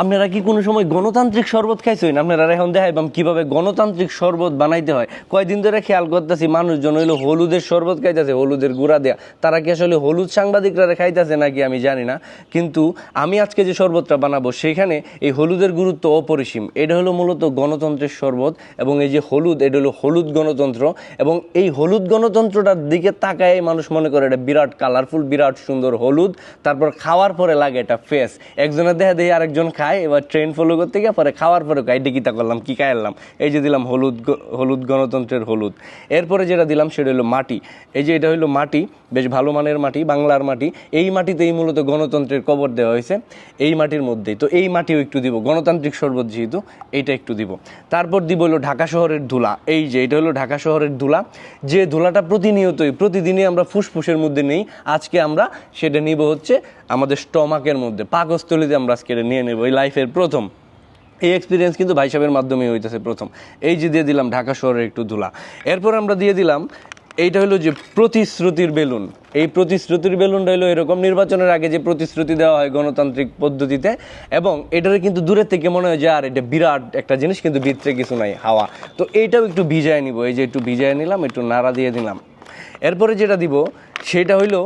আপনারা কি কোনো সময় গণতান্ত্রিক শরবত খাইছেন? আপনারা এখন দেখাইবাম কীভাবে গণতান্ত্রিক শরবত বানাইতে হয়। কয়দিন ধরে খেয়াল করতেছি, মানুষজন হইল হলুদের শরবত খাইতেছে, হলুদের গুঁড়া দেয়া। তারা কি আসলে হলুদ সাংবাদিকরা খাইতেছে নাকি আমি জানি না। কিন্তু আমি আজকে যে শরবতটা বানাবো, সেখানে এই হলুদের গুরুত্ব অপরিসীম। এটা হলো মূলত গণতন্ত্রের শরবত এবং এই যে হলুদ, এটা হলো হলুদ গণতন্ত্র। এবং এই হলুদ গণতন্ত্রটার দিকে তাকায় মানুষ মনে করে এটা বিরাট কালারফুল বিরাট সুন্দর হলুদ। তারপর খাওয়ার পরে লাগে এটা ফেস একজনের দেহে দেহে আরেকজন খায়। এবার ট্রেন ফলো করতে গিয়ে পরে খাওয়ার পরে খাই ডিকিতা করলাম, কী খাইলাম এই যে দিলাম হলুদ হলুদ গণতন্ত্রের হলুদ। এরপরে যেটা দিলাম সেটা হলো মাটি। এই যে এটা হলো মাটি, বেশ ভালো মানের মাটি, বাংলার মাটি। এই মাটিতেই মূলত গণতন্ত্রের কবর দেওয়া হয়েছে, এই মাটির মধ্যেই। তো এই মাটিও একটু দিব, গণতান্ত্রিক শরবত যেহেতু, এইটা একটু দিব। তারপর দিব হলো ঢাকা শহরের ধুলা। এই যে এটা হলো ঢাকা শহরের ধুলা। যে ধুলাটা প্রতিনিয়তই, প্রতিদিনই আমরা ফুসফুসের মধ্যে নেই, আজকে আমরা সেটা নিব হচ্ছে আমাদের স্টমাকের মধ্যে পাকস্থলিতে আমরা আজকে নিয়ে নেব, এই লাইফের প্রথম। এই এক্সপিরিয়েন্স কিন্তু ভাই সাহেবের মাধ্যমে হইতেছে প্রথম। এই যে দিয়ে দিলাম ঢাকা শহরের একটু ধুলা। এরপর আমরা দিয়ে দিলাম, এইটা হলো যে প্রতিশ্রুতির বেলুন। এই প্রতিশ্রুতির বেলুনটা হলো এরকম নির্বাচনের আগে যে প্রতিশ্রুতি দেওয়া হয় গণতান্ত্রিক পদ্ধতিতে, এবং এটারে কিন্তু দূরের থেকে মনে হয় যে, আর এটা বিরাট একটা জিনিস, কিন্তু ভিতরে কিছু নাই, হাওয়া। তো এইটাও একটু ভিজায় নিব, এই যে একটু ভিজায় নিলাম, একটু নাড়া দিয়ে দিলাম। এরপরে যেটা দিব, সেটা হইল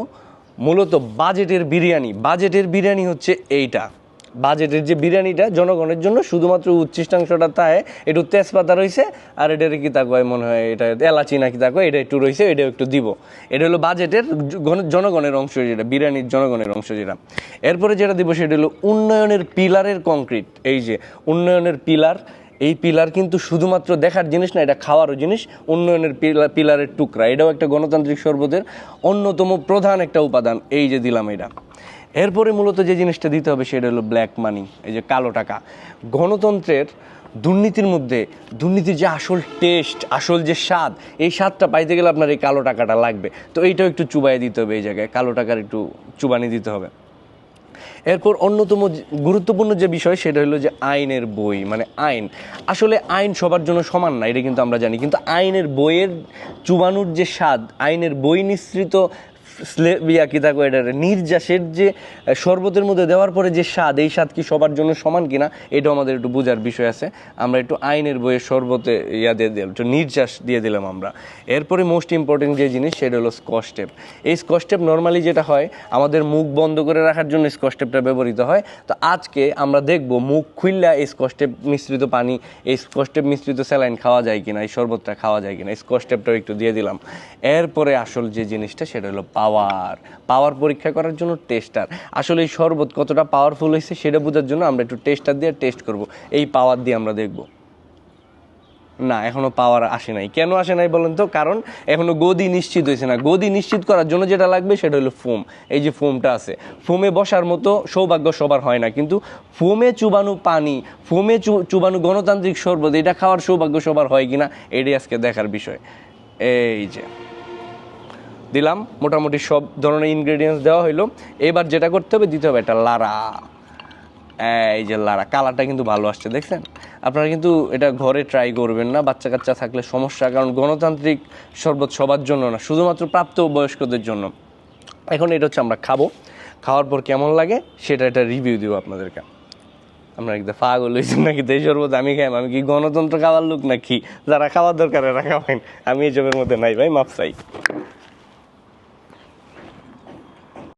মূলত বাজেটের বিরিয়ানি। বাজেটের বিরিয়ানি হচ্ছে এইটা। বাজেটের যে বিরিয়ানিটা জনগণের জন্য শুধুমাত্র উচ্ছিষ্টাংশটা তাই, একটু তেজপাতা রয়েছে, আর এটার কি তা কয় মনে হয়, এটা এলাচি তা কয় এটা একটু রয়েছে এটা একটু দিব। এটা হলো বাজেটের জনগণের অংশ যেটা, বিরিয়ানির জনগণের অংশ যেটা। এরপরে যেটা দিব সেটা হলো উন্নয়নের পিলারের কংক্রিট এই যে, উন্নয়নের পিলার এই পিলার কিন্তু শুধুমাত্র দেখার জিনিস না, এটা খাওয়ারও জিনিস, উন্নয়নের পিলার পিলারের টুকরা। এটাও একটা গণতান্ত্রিক শরবতের অন্যতম প্রধান একটা উপাদান, এই যে দিলাম এটা। এরপরে মূলত যে জিনিসটা দিতে হবে সেটা হলো ব্ল্যাক মানি এই যে কালো টাকা। গণতন্ত্রের দুর্নীতির মধ্যে, দুর্নীতির যে আসল টেস্ট আসল যে স্বাদ, এই স্বাদটা পাইতে গেলে আপনার এই কালো টাকাটা লাগবে। তো এইটাও একটু চুবাই দিতে হবে এই জায়গায়, কালো টাকার একটু চুবানি দিতে হবে। এরপর অন্যতম গুরুত্বপূর্ণ যে বিষয় সেটা হলো যে আইনের বই মানে আইন। আসলে আইন সবার জন্য সমান না, এটা কিন্তু আমরা জানি। কিন্তু আইনের বইয়ের চুবানুর যে স্বাদ, আইনের বই নিঃসৃত ইয়া কি এটা নির্যাসের যে শরবতের মধ্যে দেওয়ার পরে যে স্বাদ, এই স্বাদ কি সবার জন্য সমান কিনা, এটাও আমাদের একটু বোঝার বিষয় আছে। আমরা একটু আইনের বইয়ের শরবতে ইয়া দিয়ে দিলাম, একটু নির্যাস দিয়ে দিলাম আমরা। এরপরে মোস্ট ইম্পর্টেন্ট যে জিনিস, সেটা হলো স্কচটেপ এই স্কচ টেপ নর্মালি যেটা হয়, আমাদের মুখ বন্ধ করে রাখার জন্য স্কচ ব্যবহৃত হয়। তো আজকে আমরা দেখব, মুখ খুললে এই স্কচ মিশ্রিত পানি, এই স্কচ মিশ্রিত স্যালাইন খাওয়া যায় কিনা, এই শরবতটা খাওয়া যায় কিনা স্কচ টেপটাও একটু দিয়ে দিলাম। এরপরে আসল যে জিনিসটা, সেটা হলো পাওয়ার। পাওয়ার পরীক্ষা করার জন্য টেস্টার আসলে এই শরবত কতটা পাওয়ারফুল হয়েছে সেটা বোঝার জন্য আমরা একটু টেস্টার দিয়ে টেস্ট করব। এই পাওয়ার দিয়ে আমরা দেখব। না এখনও পাওয়ার আসে নাই। কেন আসে নাই বলেন তো? কারণ এখনও গদি নিশ্চিত হয়েছে না। গদি নিশ্চিত করার জন্য যেটা লাগবে সেটা হলো ফোম এই যে ফোমটা আছে। ফোমে বসার মতো সৌভাগ্য সবার হয় না। কিন্তু ফোমে চুবানো পানি ফোমে চুবানো গণতান্ত্রিক শরবত, এটা খাওয়ার সৌভাগ্য সবার হয় কিনা? এটাই আজকে দেখার বিষয়। এই যে। দিলাম। মোটামুটি সব ধরনের ইনগ্রেডিয়েন্টস দেওয়া হইল। এবার যেটা করতে হবে, দিতে হবে একটা লাড়া এই যে লাড়া কালারটা কিন্তু ভালো আসছে, দেখছেন? আপনারা কিন্তু এটা ঘরে ট্রাই করবেন না বাচ্চা কাচ্চা থাকলে সমস্যা, কারণ গণতান্ত্রিক শরবত সবার জন্য না, শুধুমাত্র প্রাপ্ত বয়স্কদের জন্য। এখন এটা হচ্ছে আমরা খাব। খাওয়ার পর কেমন লাগে, সেটা একটা রিভিউ দিব আপনাদেরকে। আমরা একদম পাগল হয়েছেন নাকি? দেশ শরবত আমি খাই, আমি কি গণতন্ত্র খাওয়ার লোক নাকি? যারা খাওয়ার দরকার, এরা খাওয়াইন আমি এই এসবের মধ্যে নাই, ভাই, মাপ চাই।